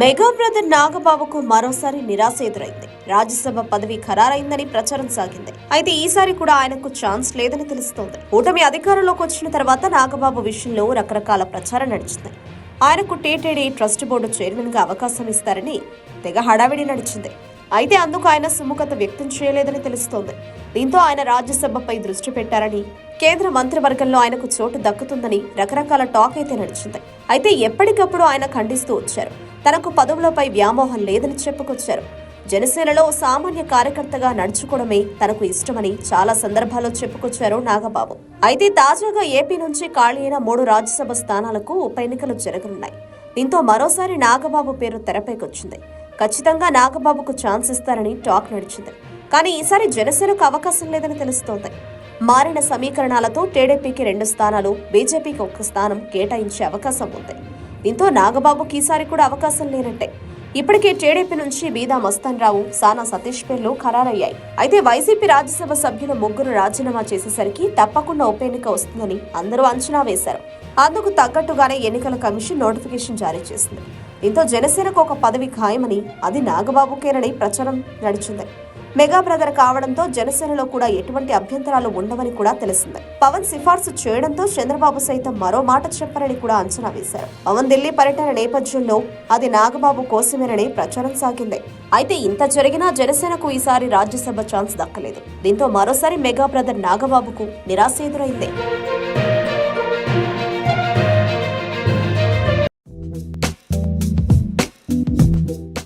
Mega brother నాగబాబుకు మరోసారి నిరాశ ఎదురైంది. రాజ్యసభ పదవి ఖరారైందని ప్రచారం సాగింది. అయితే ఈసారి కూడా ఆయనకు ఛాన్స్ లేదని తెలుస్తోంది. కూటమి అధికారంలోకి వచ్చిన తర్వాత నాగబాబు విషయంలో రకరకాల ప్రచారం నడిచింది. ఆయనకు టీటీడీ ట్రస్ట్ బోర్డు చైర్మన్గా అవకాశం ఇస్తారని తెగ హడావిడి నడిచింది. అయితే అందుకు ఆయన సుముఖత వ్యక్తం చేయలేదని తెలుస్తోంది. దీంతో ఆయన రాజ్యసభపై దృష్టి పెట్టారని కేంద్ర మంత్రివర్గంలో ఆయనకు చోటు దక్కుతుందని రకరకాల టాక్ అయితే నడిచింది. అయితే ఎప్పటికప్పుడు ఆయన ఖండిస్తూ వచ్చారు. తనకు పదవులపై వ్యామోహం లేదని చెప్పుకొచ్చారు. జనసేనలో సామాన్య కార్యకర్తగా నడుచుకోవడమే తనకు ఇష్టమని చాలా సందర్భాల్లో చెప్పుకొచ్చారు నాగబాబు. అయితే తాజాగా ఏపీ నుంచి ఖాళీ అయిన మూడు రాజ్యసభ స్థానాలకు ఉప ఎన్నికలు జరగనున్నాయి. దీంతో మరోసారి నాగబాబు పేరు తెరపైకొచ్చింది. ఖచ్చితంగా నాగబాబుకు ఛాన్స్ ఇస్తారని టాక్ నడిచింది. కానీ ఈసారి జనసేనకు అవకాశం లేదని తెలుస్తోంది. మారిన సమీకరణాలతో టీడీపీకి రెండు స్థానాలు బీజేపీకి ఒక్క స్థానం కేటాయించే అవకాశం ఉంది. దీంతో నాగబాబుకి ఈసారి కూడా అవకాశం లేనట్టే. ఇప్పటికే టీడీపీ నుంచి బీదా మస్తాన్ రావు సానా సతీష్ పేర్లు ఖరారయ్యాయి. అయితే వైసీపీ రాజ్యసభ సభ్యుల ముగ్గురు రాజీనామా చేసేసరికి తప్పకుండా ఉప ఎన్నిక వస్తుందని అందరూ అంచనా వేశారు. అందుకు తగ్గట్టుగానే ఎన్నికల కమిషన్ నోటిఫికేషన్ జారీ చేసింది. దీంతో జనసేనకు ఒక పదవి ఖాయమని అది నాగబాబుకేనని ప్రచారం నడిచింది. మెగా బ్రదర్ కావడంతో జనసేనలో కూడా ఎటువంటి అభ్యంతరాలు ఉండవని కూడా తెలిసింది. పవన్ సిఫార్సు చేయడంతో చంద్రబాబు సైతం మరో మాట చెప్పారని కూడా అంచనా వేశారు. పవన్ ఢిల్లీ పర్యటన నేపథ్యంలో అది నాగబాబు కోసమేనని ప్రచారం సాగింది. అయితే ఇంత జరిగినా జనసేనకు ఈసారి రాజ్యసభ ఛాన్స్ దక్కలేదు. దీంతో మరోసారి మెగా బ్రదర్ నాగబాబుకు నిరాశ ఎదురైంది.